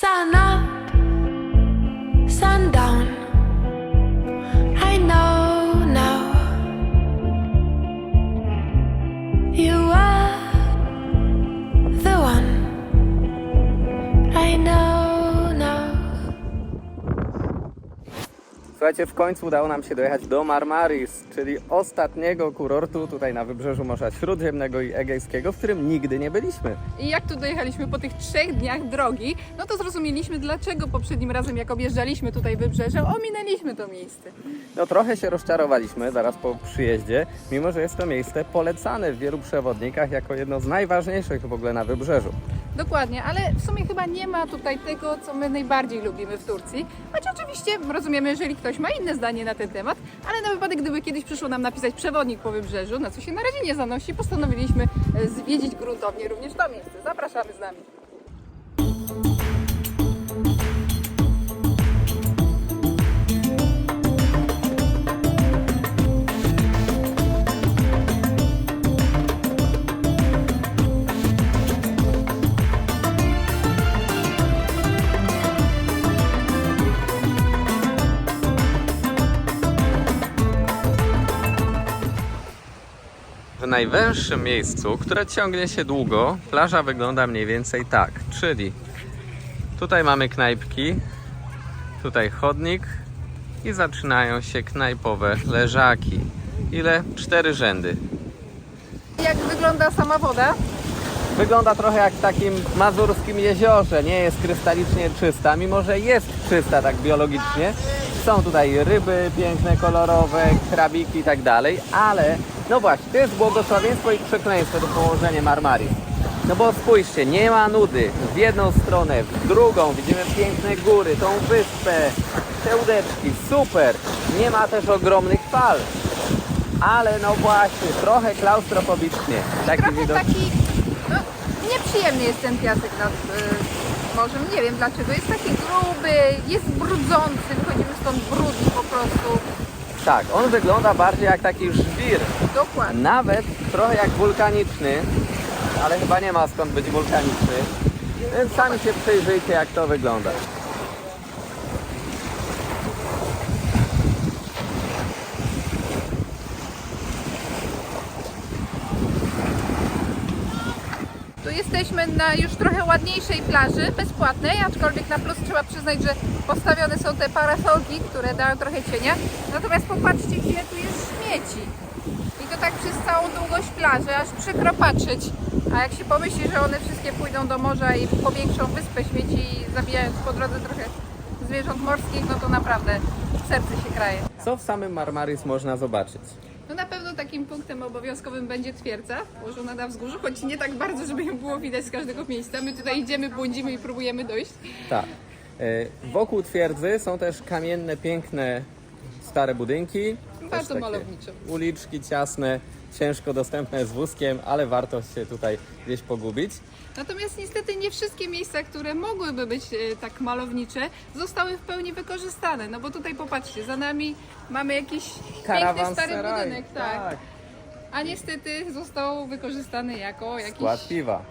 刹那。Słuchajcie, w końcu udało nam się dojechać do Marmaris, czyli ostatniego kurortu tutaj na wybrzeżu Morza Śródziemnego i Egejskiego, w którym nigdy nie byliśmy. I jak tu dojechaliśmy po tych trzech dniach drogi, no to zrozumieliśmy, dlaczego poprzednim razem, jak objeżdżaliśmy tutaj wybrzeże, ominęliśmy to miejsce. No trochę się rozczarowaliśmy zaraz po przyjeździe, mimo że jest to miejsce polecane w wielu przewodnikach jako jedno z najważniejszych w ogóle na wybrzeżu. Dokładnie, ale w sumie chyba nie ma tutaj tego, co my najbardziej lubimy w Turcji. Choć oczywiście rozumiemy, jeżeli ktoś ma inne zdanie na ten temat, ale na wypadek, gdyby kiedyś przyszło nam napisać przewodnik po wybrzeżu, na co się na razie nie zanosi, postanowiliśmy e, zwiedzić gruntownie również to miejsce. Zapraszamy z nami. Najwęższym miejscu, które ciągnie się długo, plaża wygląda mniej więcej tak, czyli tutaj mamy knajpki, tutaj chodnik i zaczynają się knajpowe leżaki. Ile? Cztery rzędy. Jak wygląda sama woda? Wygląda trochę jak w takim mazurskim jeziorze. Nie jest krystalicznie czysta, mimo że jest czysta tak biologicznie. Są tutaj ryby piękne, kolorowe, krabiki i tak dalej, ale no właśnie, to jest błogosławieństwo i przekleństwo to położenie Marmaris. No bo spójrzcie, nie ma nudy. W jedną stronę, w drugą widzimy piękne góry, tą wyspę, te łódeczki, super. Nie ma też ogromnych fal. Ale no właśnie, trochę klaustrofobicznie. Taki Trochę widok. taki, no nieprzyjemny jest ten piasek nad y, morzem. Nie wiem dlaczego. Jest taki gruby, jest brudzący, wychodzimy stąd brudni po prostu. Tak, on wygląda bardziej jak taki żwir. Dokładnie. Nawet trochę jak wulkaniczny, ale chyba nie ma skąd być wulkaniczny. Więc sami się przyjrzyjcie jak to wygląda. Tu jesteśmy na już trochę ładniejszej plaży, bezpłatnej, aczkolwiek na plus trzeba przyznać, że postawione są te parasolki, które dają trochę cienia. Natomiast popatrzcie, ile tu jest śmieci. I to tak przez całą długość plaży, aż przykro patrzeć. A jak się pomyśli, że one wszystkie pójdą do morza i powiększą wyspę śmieci, zabijając po drodze trochę zwierząt morskich, no to naprawdę serce się kraje. Co w samym Marmaris można zobaczyć? No na pewno takim punktem obowiązkowym będzie twierdza położona na wzgórzu, choć nie tak bardzo, żeby ją było widać z każdego miejsca. My tutaj idziemy, błądzimy i próbujemy dojść. Tak. E, Wokół twierdzy są też kamienne, piękne, stare budynki. Bardzo malownicze. Uliczki ciasne, ciężko dostępne z wózkiem, ale warto się tutaj gdzieś pogubić. Natomiast niestety nie wszystkie miejsca, które mogłyby być e, tak malownicze, zostały w pełni wykorzystane. No bo tutaj popatrzcie, za nami mamy jakiś piękny stary budynek, tak. A niestety został wykorzystany jako jakiś... Skład piwa.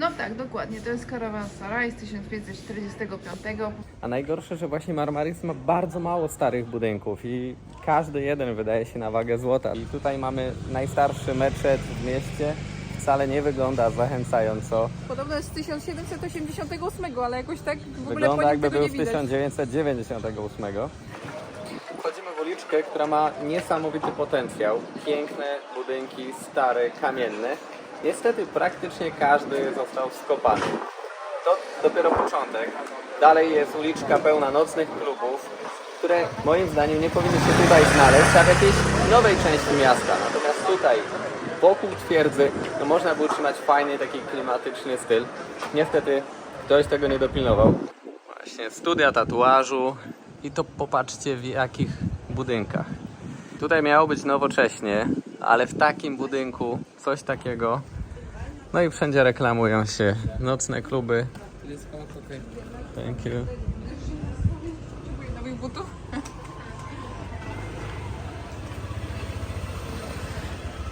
No tak, dokładnie, to jest karawansaraj z 1545. A najgorsze, że właśnie Marmaris ma bardzo mało starych budynków i każdy jeden wydaje się na wagę złota. I tutaj mamy najstarszy meczet w mieście. Wcale nie wygląda zachęcająco. Podobno jest z 1788, ale jakoś tak w ogóle Wygląda po nim jakby tego był nie z widać. 1998. Wchodzimy w uliczkę, która ma niesamowity potencjał. Piękne budynki, stare, kamienne. Niestety praktycznie każdy został skopany. To dopiero początek. Dalej jest uliczka pełna nocnych klubów, które moim zdaniem nie powinny się tutaj znaleźć, a w jakiejś nowej części miasta. Natomiast tutaj, wokół twierdzy, no można było utrzymać fajny, taki klimatyczny styl. Niestety ktoś tego nie dopilnował. Właśnie studia tatuażu i to popatrzcie w jakich budynkach. Tutaj miało być nowocześnie, ale w takim budynku coś takiego. No i wszędzie reklamują się nocne kluby. Thank you. Potrzebuję nowych butów.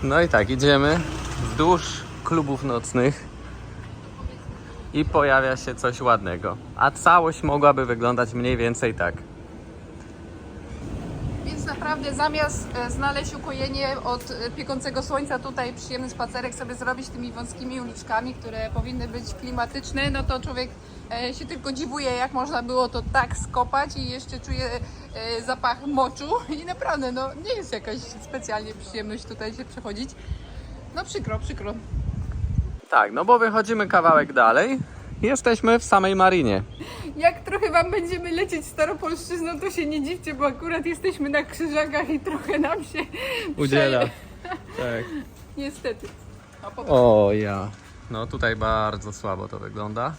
No i tak, idziemy wzdłuż klubów nocnych. i pojawia się coś ładnego. A całość mogłaby wyglądać mniej więcej tak. Naprawdę zamiast e, znaleźć ukojenie od e, piekącego słońca, tutaj przyjemny spacerek sobie zrobić tymi wąskimi uliczkami, które powinny być klimatyczne, no to człowiek e, się tylko dziwuje, jak można było to tak skopać i jeszcze czuje zapach moczu i naprawdę no nie jest jakaś specjalnie przyjemność tutaj się przechodzić. No przykro, przykro. Tak, no bo wychodzimy kawałek dalej. Jesteśmy w samej marinie. Jak trochę Wam będziemy lecieć staropolszczyzną, to się nie dziwcie, bo akurat jesteśmy na krzyżakach i trochę nam się Udziela. Tak. Niestety. Popatrz. O ja. No tutaj bardzo słabo to wygląda.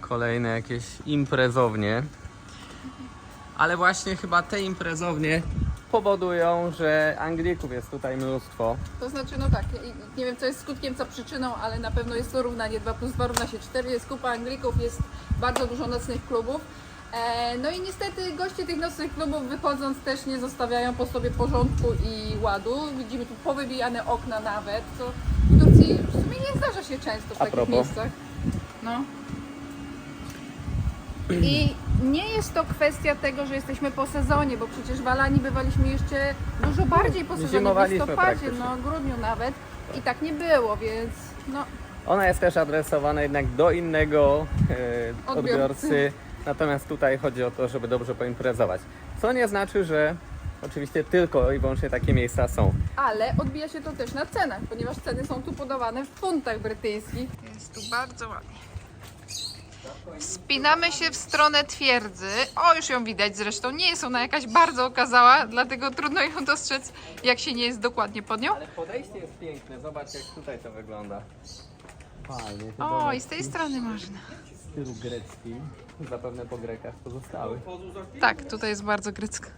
Kolejne jakieś imprezownie. Ale właśnie chyba te imprezownie powodują, że Anglików jest tutaj mnóstwo. To znaczy, no tak, i- nie wiem co jest skutkiem, co przyczyną, ale na pewno jest to równanie 2 plus 2 równa się 4, jest kupa Anglików, jest bardzo dużo nocnych klubów. E, no i niestety goście tych nocnych klubów wychodząc też nie zostawiają po sobie porządku i ładu. Widzimy tu powybijane okna nawet, co w Turcji w sumie nie zdarza się często w A takich propos. miejscach. No. I nie jest to kwestia tego, że jesteśmy po sezonie, bo przecież w Alanii bywaliśmy jeszcze dużo bardziej po sezonie, w Zimowaliśmy listopadzie, praktycznie. no grudniu nawet. I tak nie było, więc no Ona jest też adresowana jednak do innego e, Odbiorcy. odbiorcy. Natomiast tutaj chodzi o to, żeby dobrze poimprezować. Co nie znaczy, że oczywiście tylko i wyłącznie takie miejsca są. ale odbija się to też na cenach, ponieważ ceny są tu podawane w funtach brytyjskich. Jest tu bardzo ładnie. Wspinamy się w stronę twierdzy. O, już ją widać zresztą. Nie jest ona jakaś bardzo okazała, dlatego trudno ją dostrzec, jak się nie jest dokładnie pod nią. Ale podejście jest piękne. Zobacz jak tutaj to wygląda. Fajnie. O, i z tej strony można. w stylu greckim. Zapewne po Grekach pozostały. Tak, tutaj jest bardzo grecka.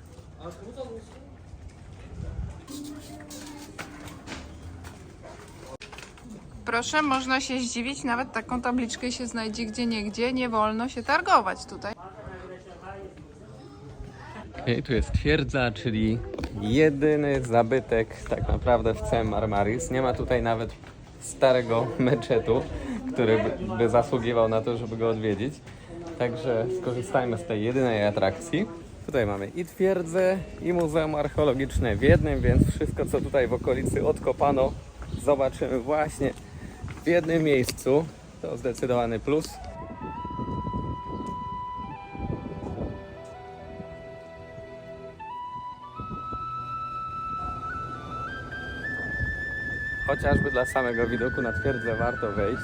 Proszę, można się zdziwić, nawet taką tabliczkę się znajdzie gdzie niegdzie. Nie wolno się targować tutaj. Okay, tu jest twierdza, czyli jedyny zabytek tak naprawdę w całym Marmaris. Nie ma tutaj nawet starego meczetu, który by, by zasługiwał na to, żeby go odwiedzić. Także skorzystajmy z tej jedynej atrakcji. Tutaj mamy i twierdzę, i muzeum archeologiczne w jednym, więc wszystko co tutaj w okolicy odkopano zobaczymy właśnie w jednym miejscu. To zdecydowany plus. Chociażby dla samego widoku na twierdzę warto wejść.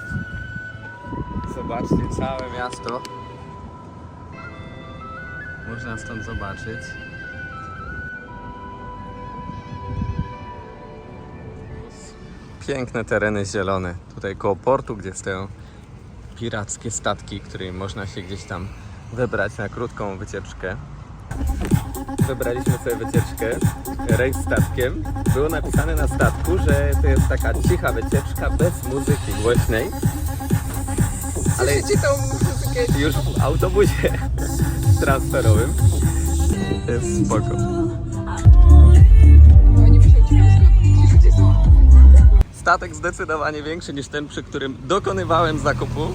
Zobaczcie całe miasto. Można stąd zobaczyć. Piękne tereny zielone. Tutaj koło portu, gdzie stoją pirackie statki, którymi można się gdzieś tam wybrać na krótką wycieczkę. Wybraliśmy sobie wycieczkę, rejs statkiem. Było napisane na statku, że to jest taka cicha wycieczka bez muzyki głośnej. Ale Słyszycie tą muzykę? już w autobusie transferowym. Jest spoko. Statek zdecydowanie większy niż ten, przy którym dokonywałem zakupu.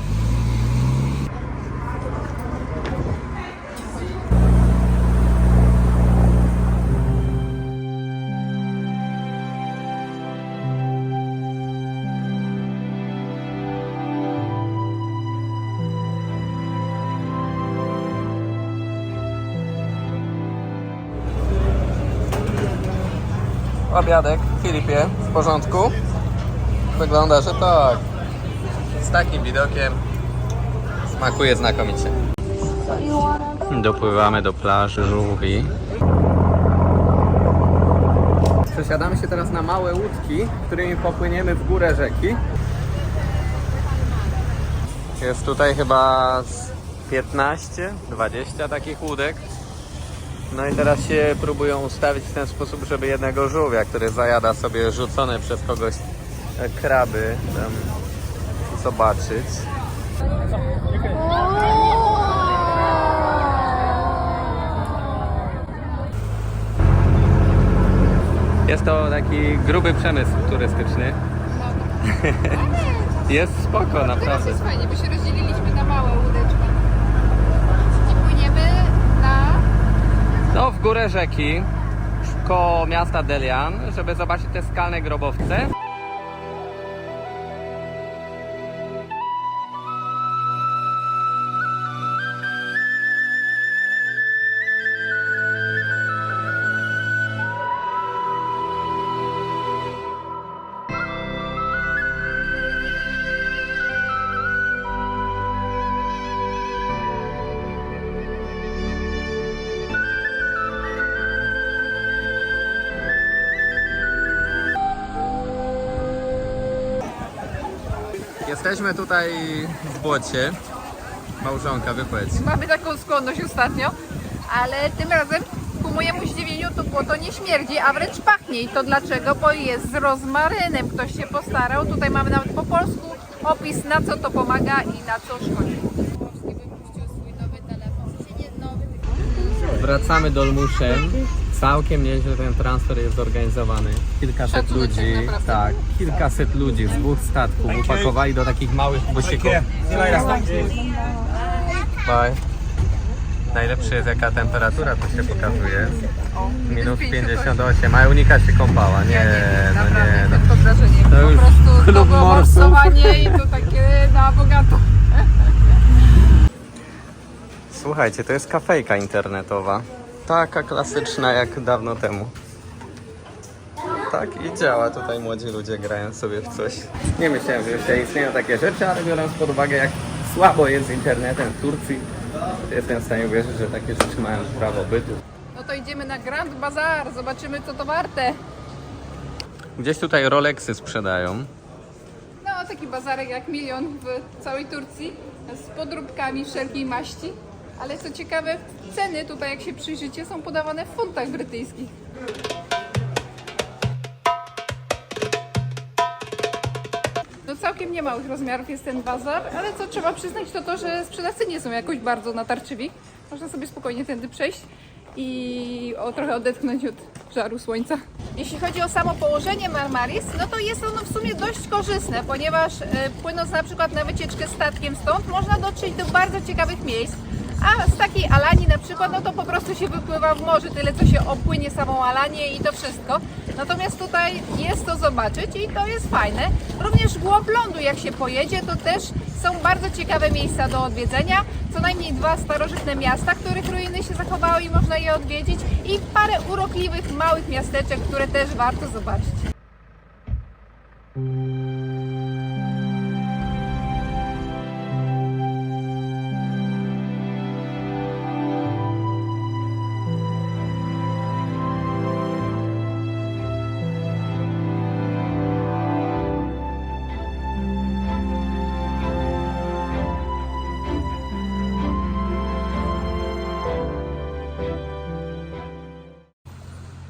Obiadek, Filipie, w porządku? Wygląda, że tak. Z takim widokiem smakuje znakomicie. Dopływamy do plaży żółwi. Przesiadamy się teraz na małe łódki, którymi popłyniemy w górę rzeki. Jest tutaj chyba z 15-20 takich łódek. No i teraz się próbują ustawić w ten sposób, żeby jednego żółwia, który zajada sobie rzucone przez kogoś kraby, tam zobaczyć. Jest to taki gruby przemysł turystyczny. Jest spoko, Teraz naprawdę. jest fajnie, bo się rozdzieliliśmy na małe łódeczki. I płyniemy na... No, w górę rzeki, koło miasta Delian, żeby zobaczyć te skalne grobowce. Jesteśmy tutaj w błocie. Małżonka, wypowiedz. Mamy taką skłonność ostatnio, ale tym razem ku mojemu zdziwieniu to błoto nie śmierdzi, a wręcz pachnie. I to dlaczego? Bo jest z rozmarynem. Ktoś się postarał. Tutaj mamy nawet po polsku opis na co to pomaga i na co szkodzi. Wracamy do Olmuszem. Całkiem nieźle ten transfer jest zorganizowany. Kilkaset Szacunek, ludzi, tak naprawdę. tak, kilkaset ludzi z dwóch statków upakowali do takich małych busików. Bye. Najlepsze jest jaka temperatura tu się pokazuje. Minus 58. 58, a Unika się kąpała. Nie, no nie, no. jestem pod wrażeniem. To po już prostu klub to było morsów. morsowanie i to takie na bogato. Słuchajcie, to jest kafejka internetowa. Taka klasyczna jak dawno temu. Tak i działa. Tutaj młodzi ludzie grają sobie w coś. Nie myślałem, że jeszcze istnieją takie rzeczy, ale biorąc pod uwagę jak słabo jest z internetem w Turcji, to jestem w stanie uwierzyć, że takie rzeczy mają prawo bytu. No to idziemy na Grand Bazar, zobaczymy co to warte. Gdzieś tutaj Rolexy sprzedają. No, taki bazarek jak milion w całej Turcji z podróbkami wszelkiej maści. Ale co ciekawe, ceny tutaj, jak się przyjrzycie, są podawane w funtach brytyjskich. No całkiem niemałych rozmiarów jest ten bazar, ale co trzeba przyznać to to, że sprzedawcy nie są jakoś bardzo natarczywi. Można sobie spokojnie tędy przejść i o, trochę odetchnąć od żaru słońca. Jeśli chodzi o samo położenie Marmaris, no to jest ono w sumie dość korzystne, ponieważ e, płynąc na przykład na wycieczkę statkiem stąd, można dotrzeć do bardzo ciekawych miejsc. A z takiej Alanii na przykład, no to po prostu się wypływa w morze, tyle co się opłynie samą Alanię i to wszystko. Natomiast tutaj jest to zobaczyć i to jest fajne. Również głąb lądu, jak się pojedzie, to też są bardzo ciekawe miejsca do odwiedzenia. Co najmniej dwa starożytne miasta, których ruiny się zachowały i można je odwiedzić. I parę urokliwych, małych miasteczek, które też warto zobaczyć.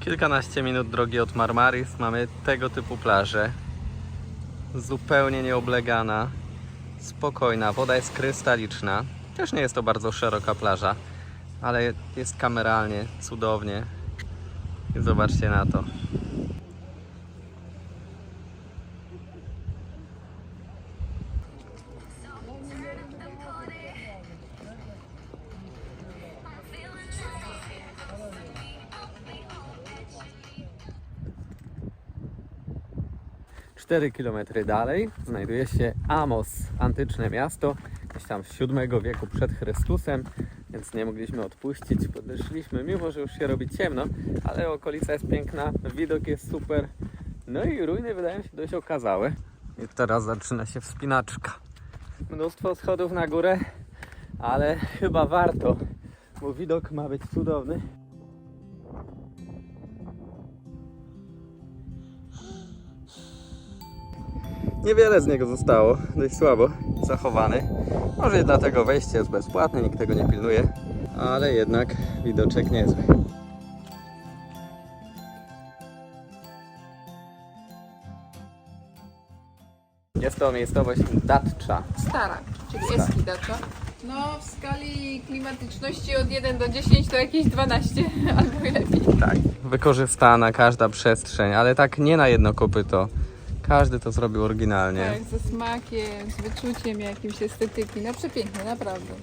Kilkanaście minut drogi od Marmaris mamy tego typu plażę. Zupełnie nieoblegana, spokojna, woda jest krystaliczna. Też nie jest to bardzo szeroka plaża, ale jest kameralnie, cudownie. I zobaczcie na to. Cztery kilometry dalej znajduje się Amos, antyczne miasto, gdzieś tam z VII wieku przed Chrystusem, więc nie mogliśmy odpuścić. Podeszliśmy, mimo że już się robi ciemno, ale okolica jest piękna, widok jest super. No i ruiny wydają się dość okazałe. I teraz zaczyna się wspinaczka. Mnóstwo schodów na górę, ale chyba warto, bo widok ma być cudowny. Niewiele z niego zostało, dość słabo zachowany. Może i dlatego wejście jest bezpłatne, nikt tego nie pilnuje, ale jednak widoczek niezły. Jest to miejscowość Datcza. Stara, czyli eski dacza. No, w skali klimatyczności od 1 do 10 to jakieś 12 albo lepiej. Tak, wykorzystana każda przestrzeń, ale tak nie na jedno kopyto. Każdy to zrobił oryginalnie. Tak, ze smakiem, z wyczuciem jakimś estetyki. No przepiękne, naprawdę.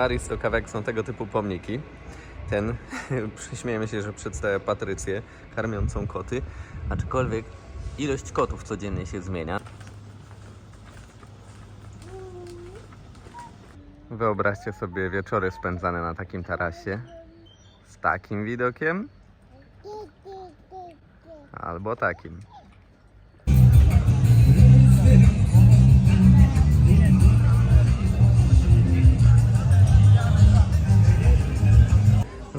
W Marmaris to kawałek są tego typu pomniki. Ten, śmiejemy się, że przedstawia Patrycję karmiącą koty, aczkolwiek ilość kotów codziennie się zmienia. Wyobraźcie sobie wieczory spędzane na takim tarasie z takim widokiem albo takim.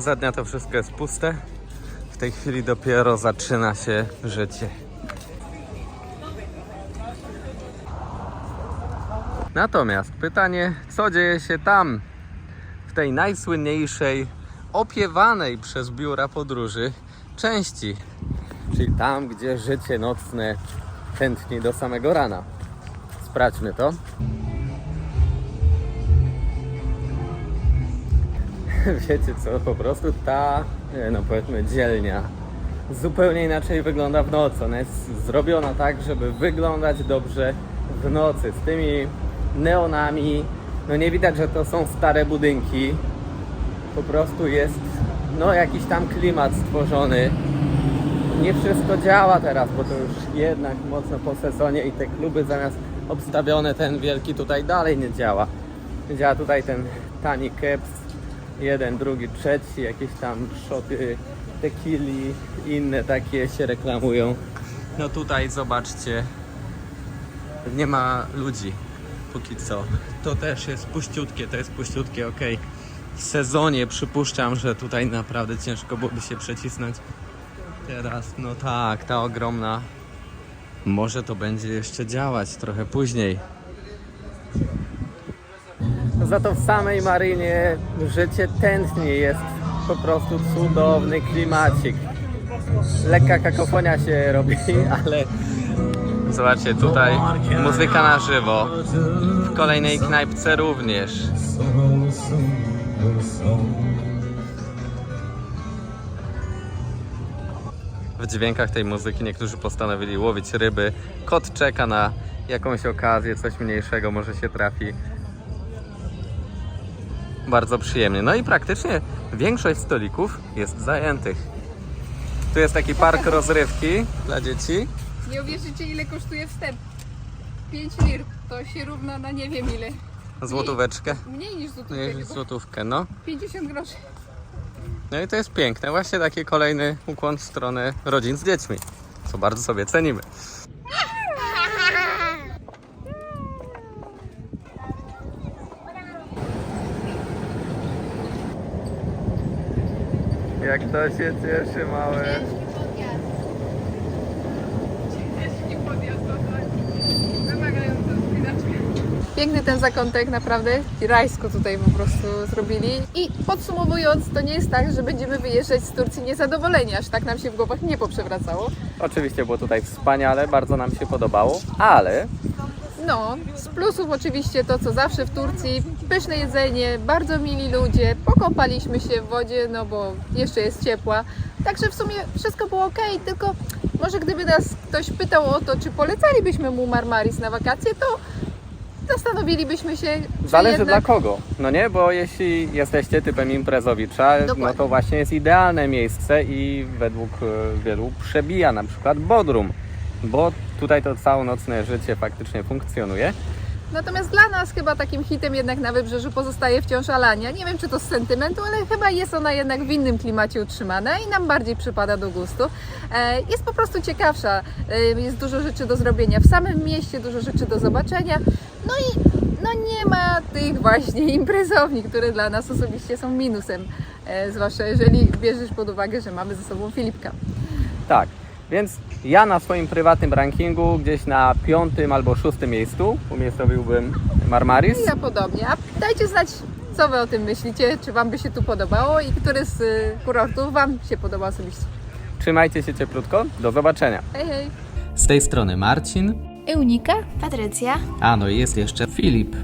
Za dnia to wszystko jest puste. W tej chwili dopiero zaczyna się życie. Natomiast pytanie, co dzieje się tam, w tej najsłynniejszej, opiewanej przez biura podróży części, czyli tam, gdzie życie nocne tętni do samego rana. Sprawdźmy to. wiecie co, po prostu ta, no powiedzmy dzielnia zupełnie inaczej wygląda w nocy. Ona jest zrobiona tak, żeby wyglądać dobrze w nocy, z tymi neonami. No nie widać, że to są stare budynki. Po prostu jest, no jakiś tam klimat stworzony. Nie wszystko działa teraz, bo to już jednak mocno po sezonie i te kluby zamiast obstawione ten wielki tutaj dalej nie działa. Działa tutaj ten tani keps, jeden, drugi, trzeci, jakieś tam szoty tequili, inne takie się reklamują. No tutaj zobaczcie, nie ma ludzi póki co. To też jest puściutkie, to jest puściutkie, ok. W sezonie przypuszczam, że tutaj naprawdę ciężko byłoby się przecisnąć. Teraz, no tak, ta ogromna. Może to będzie jeszcze działać trochę później. Za to w samej marynie życie tętni jest po prostu cudowny klimacik. Lekka kakofonia się robi, ale zobaczcie tutaj muzyka na żywo. W kolejnej knajpce również. W dźwiękach tej muzyki niektórzy postanowili łowić ryby. Kot czeka na jakąś okazję, coś mniejszego może się trafi bardzo przyjemnie. No i praktycznie większość stolików jest zajętych. Tu jest taki park rozrywki dla dzieci. Nie uwierzycie ile kosztuje wstęp. 5 lir. To się równa na nie wiem ile. Złotóweczkę. Mniej niż złotówkę. Nie, chyba. Złotówkę, no. 50 groszy. No i to jest piękne. Właśnie taki kolejny ukłon w stronę rodzin z dziećmi. Co bardzo sobie cenimy. To się cieszy, małe. Piękny ten zakątek, naprawdę. Rajsko tutaj po prostu zrobili. I podsumowując, to nie jest tak, że będziemy wyjeżdżać z Turcji niezadowoleni, aż tak nam się w głowach nie poprzewracało. Oczywiście było tutaj wspaniale, bardzo nam się podobało, ale No, z plusów oczywiście to, co zawsze w Turcji, pyszne jedzenie, bardzo mili ludzie, pokąpaliśmy się w wodzie, no bo jeszcze jest ciepła, także w sumie wszystko było ok, tylko może gdyby nas ktoś pytał o to, czy polecalibyśmy mu Marmaris na wakacje, to zastanowilibyśmy się, Zależy jednak... dla kogo, no nie? Bo jeśli jesteście typem imprezowicza, no Dokładnie. to właśnie jest idealne miejsce i według e, wielu przebija na przykład Bodrum, bo tutaj to całonocne życie faktycznie funkcjonuje. Natomiast dla nas chyba takim hitem jednak na wybrzeżu pozostaje wciąż Alania. Nie wiem, czy to z sentymentu, ale chyba jest ona jednak w innym klimacie utrzymana i nam bardziej przypada do gustu. E, Jest po prostu ciekawsza, e, jest dużo rzeczy do zrobienia w samym mieście, dużo rzeczy do zobaczenia. No i no nie ma tych właśnie imprezowni, które dla nas osobiście są minusem. E, Zwłaszcza jeżeli bierzesz pod uwagę, że mamy ze sobą Filipka. Tak, Więc ja na swoim prywatnym rankingu gdzieś na piątym albo szóstym miejscu umiejscowiłbym Marmaris. Ja podobnie. A dajcie znać, co Wy o tym myślicie, czy Wam by się tu podobało i który z y, kurortów Wam się podoba osobiście. Trzymajcie się cieplutko, do zobaczenia. Hej, hej! Z tej strony Marcin, Eunika, Patrycja. a no i jest jeszcze Filip.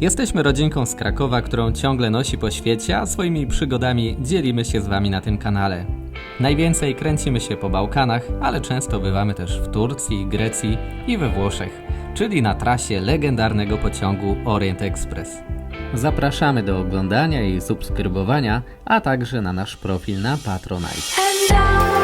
Jesteśmy rodzinką z Krakowa, którą ciągle nosi po świecie, a swoimi przygodami dzielimy się z Wami na tym kanale. Najwięcej kręcimy się po Bałkanach, ale często bywamy też w Turcji, Grecji i we Włoszech, czyli na trasie legendarnego pociągu Orient Express. Zapraszamy do oglądania i subskrybowania, a także na nasz profil na Patronite.